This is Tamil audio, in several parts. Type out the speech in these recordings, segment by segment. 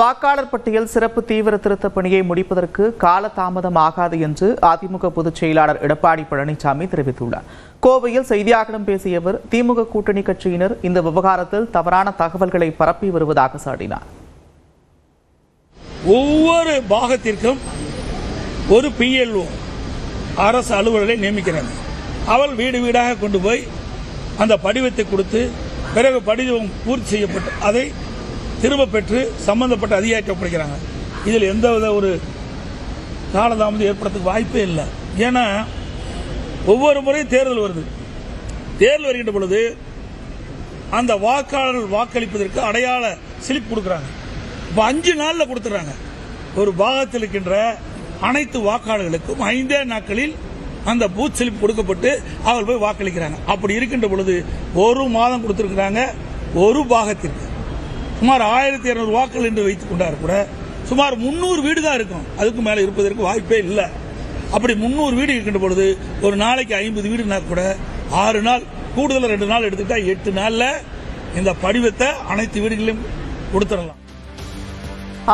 வாக்காளர் பட்டியல் சிறப்பு தீவிர திருத்தப் பணியை முடிப்பதற்கு காலதாமதம் ஆகாது என்று அதிமுக பொதுச் செயலாளர் எடப்பாடி பழனிசாமி தெரிவித்துள்ளார். கோவையில் செய்தியாளர்களிடம் பேசிய அவர் திமுக கூட்டணி கட்சியினர் இந்த விவகாரத்தில் தவறான தகவல்களை பரப்பி வருவதாக சாடினார். ஒவ்வொரு பாகத்திற்கும் ஒரு பிஎல்ஓ அரசு அலுவலரை நியமிக்கிறாங்க அவள் வீடு வீடாக கொண்டு போய் அந்த படிவத்தை கொடுத்து பிறகு படிவம் பூர்த்தி செய்யப்பட்டு அதை திரும்ப பெற்று சம்பந்தப்பட்ட அதிகாரிக்கு ஒப்படைக்கிறாங்க இதில் எந்தவித ஒரு காலதாமதம் ஏற்படுறதுக்கு வாய்ப்பே இல்லை. ஏன்னா ஒவ்வொரு முறையும் தேர்தல் வருது. தேர்தல் வருகின்ற பொழுது அந்த வாக்காளர்கள் வாக்களிப்பதற்கு அடையாள சிலிப் கொடுக்குறாங்க. இப்போ அஞ்சு நாளில் கொடுத்துட்றாங்க. ஒரு பாகத்தில் இருக்கின்ற அனைத்து வாக்காளர்களுக்கும் ஐந்தே நாட்களில் அந்த பூத் சிலிப் கொடுக்கப்பட்டு அவர் போய் வாக்களிக்கிறாங்க. அப்படி இருக்கின்ற பொழுது ஒரு மாதம் கொடுத்துருக்குறாங்க ஒரு பாகத்திற்கு. சுமார் ஆயிரத்தி இருநூறு வாக்குகள் என்று வைத்துக் கொண்டார் கூட சுமார் முந்நூறு வீடு தான் இருக்கும். அதுக்கு மேலே இருப்பதற்கு வாய்ப்பே இல்லை. அப்படி முந்நூறு வீடு இருக்கின்ற பொழுது ஒரு நாளைக்கு ஐம்பது வீடுனா கூட ஆறு நாள் கூடுதல் ரெண்டு நாள் எடுத்துக்கிட்டா எட்டு நாள்ல இந்த படிவத்தை அனைத்து வீடுகளிலும் கொடுத்துடலாம்.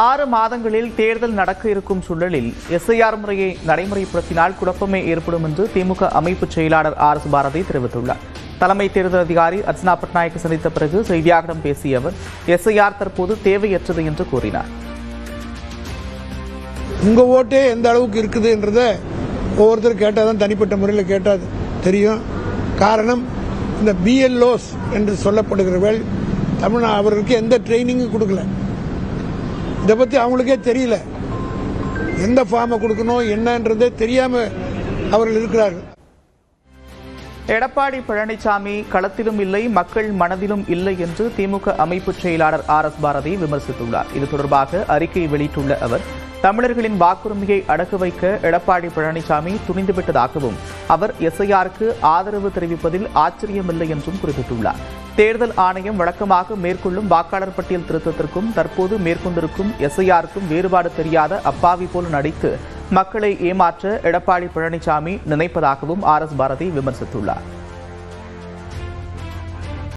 ஆறு மாதங்களில் தேர்தல் நடக்க இருக்கும் சூழலில் எஸ்ஐஆர் முறையை நடைமுறைப்படுத்தினால் குழப்பமே ஏற்படும் என்று திமுக அமைப்பு செயலாளர் ஆர் எஸ் பாரதி தெரிவித்துள்ளார். தலைமை தேர்தல் அதிகாரி அர்ச்சனா பட்நாயக்கை சந்தித்த பிறகு செய்தியாளர்களிடம் பேசிய அவர் எஸ்ஐஆர் தற்போது தேவையற்றது என்று கூறினார். உங்க ஓட்டே எந்த அளவுக்கு இருக்குதுன்றத ஒவ்வொருத்தர் கேட்டால் தான் தனிப்பட்ட முறையில் கேட்டால் தெரியும். காரணம் இந்த பிஎல்ஓஸ் என்று சொல்லப்படுகிறவர்கள் தமிழ்நா அவர்களுக்கு எந்த ட்ரைனிங்கும் கொடுக்கல. இதை பற்றி அவங்களுக்கே தெரியல. எந்த ஃபார்மை கொடுக்கணும் என்னன்றதே தெரியாமல் அவர்கள் இருக்கிறார்கள். எடப்பாடி பழனிசாமி களத்திலும் இல்லை மக்கள் மனதிலும் இல்லை என்று திமுக அமைப்பு செயலாளர் ஆர் எஸ் பாரதி விமர்சித்துள்ளார். இது தொடர்பாக அறிக்கை வெளியிட்டுள்ள அவர் தமிழர்களின் வாக்குரிமையை அடக்கு வைக்க எடப்பாடி பழனிசாமி துணிந்துவிட்டதாகவும் அவர் எஸ்ஐஆருக்கு ஆதரவு தெரிவிப்பதில் ஆச்சரியமில்லை என்றும் குறிப்பிட்டுள்ளார். தேர்தல் ஆணையம் வழக்கமாக மேற்கொள்ளும் வாக்காளர் பட்டியல் திருத்தத்திற்கும் தற்போது மேற்கொண்டிருக்கும் எஸ்ஐஆருக்கும் வேறுபாடு தெரியாத அப்பாவி போல் நடித்து மக்களை ஏமாற்ற எடப்பாடி பழனிசாமி நினைப்பதாகவும் ஆர் எஸ் பாரதி விமர்சித்துள்ளார்.